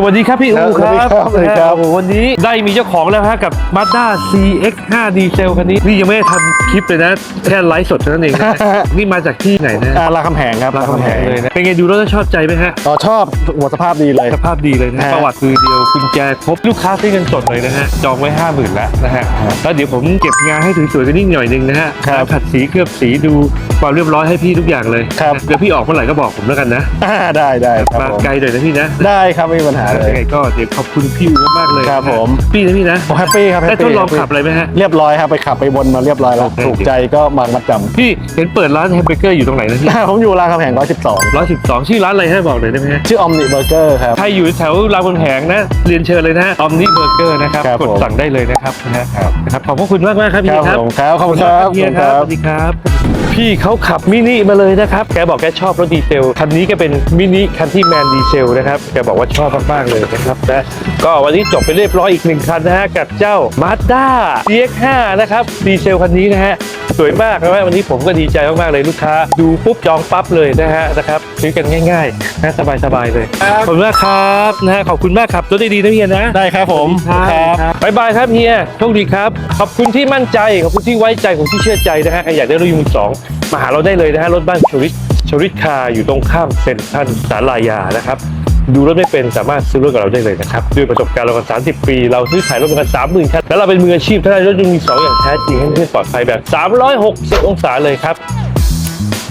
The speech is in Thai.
สวัสดีครับพี่อูครับสวัสดีครับโอ้โหวันนี้ได้มีเจ้าของแล้วฮะกับ Mazda CX-5 ดีเซลคันนี้นี่ยังไม่ได้ทำคลิปเลยนะ แค่ไลฟ์สดเท่านั้นเองนะนี่มาจากที่ไหนนะอ่ารามคำแหงครับรามคำแหงเลยนะเป็นไงดูแล้วชอบใจไหมฮะต่อชอบหัวสภาพดีเลยสภาพดีเลยนะฮะประวัติคือเดียวกุญแจครบลูกค้าซื้อเงินสดเลยนะฮะจองไว้ห้าหมื่นแล้วนะฮะแล้วเดี๋ยวผมเก็บงานให้สวยๆกันนิดหน่อยหนึงนะฮะครับขัดสีเคลือบสีดูความเรียบร้อยให้พี่ทุกอย่างเลยครับเดี๋ยวพี่ออกเมื่อไหร่ก็บอกผมแล้วกันนะอ่าได้ได้ครับมาผมไกลหน่อยนะพี่นะได้ครับไม่มีปัญหาเลย ยังไงก็เดี๋ยวขอบคุณพี่อูมากๆเลยครับผม พี่นะพี่นะผมแฮปปี้ครับได้แฮปทปี้ดลองขับอะไรไหมฮะ เรียบร้อยครับไปขับไปวนมาเรียบร้อยแล้วโอเค ถูกใจก็มางมัดจพี่เห็นเปิดร้านแฮมเบอร์เกอร์อยู่ตรงไหนนะพี่ำผมอยู่รามคำแหง112 ร้อยสิบสองชื่อร้านอะไรให้บอกเลยได้ไหมฮะ ชื่ออมนิเบอร์เกอร์ครับ ใครอยู่แถวรามคำแหงนะ เรียนเชิญเลยนะฮะออมนี่เบอร์เกอร์นะครับ ครับกดผม สั่งได้เลยนะครับนะฮะนะครับ ขอบพระคุณมากมากๆครับพี่ครับครับ ผมครับขอบคุณครับเฮียขอบคุณครับครับสวัสดีครับ พี่เขาขับมินิมาเลยนะครับ แกบอกแกชอบรถดีเซล คันนี้ก็เป็นมินิคันที่แมนดีเซลนะครับ แกบอกว่าชอบมากๆเลยนะครับนะก็วันนี้จบไปเรียบร้อยอีกหนึ่งคันนะฮะกับเจ้า Mazda CX-5 นะครับดีเซลคันนี้นะฮะสวยมากนะวันนี้ผมก็ดีใจมากๆเลยลูกค้า ดูปุ๊บจองปั๊บเลยนะฮะนะครับซื้อกันง่ายๆนะสบายๆเลยขอบคุณมากครับนะฮะขอบคุณมากครับรถดีๆนะเฮียนะได้ครับผมครับบายบายครับเฮียโชคดีครับขอบคุณที่มั่นใจขอบคุณที่ไว้ใจขอบคุณที่เชื่อใจนะฮะใครอยากได้รถยนต์มือสองมาหาเราได้เลยนะฮะรถบ้านชริตชริตคาร์อยู่ตรงข้ามเซ็นทรัลสาลายานะครับ ดูรถไม่เป็นสามารถซื้อรถกับเราได้เลยนะครับ ด้วยประสบการณ์เรากัน30 ปี เราซื้อขายรถมากัน30,000คันแล้วเราเป็นมืออาชีพถ้าได้รถยนต์มือสองอย่างแท้จริงให้เพื่อนปลอดภัยแบบ 360 องศาเลยครับ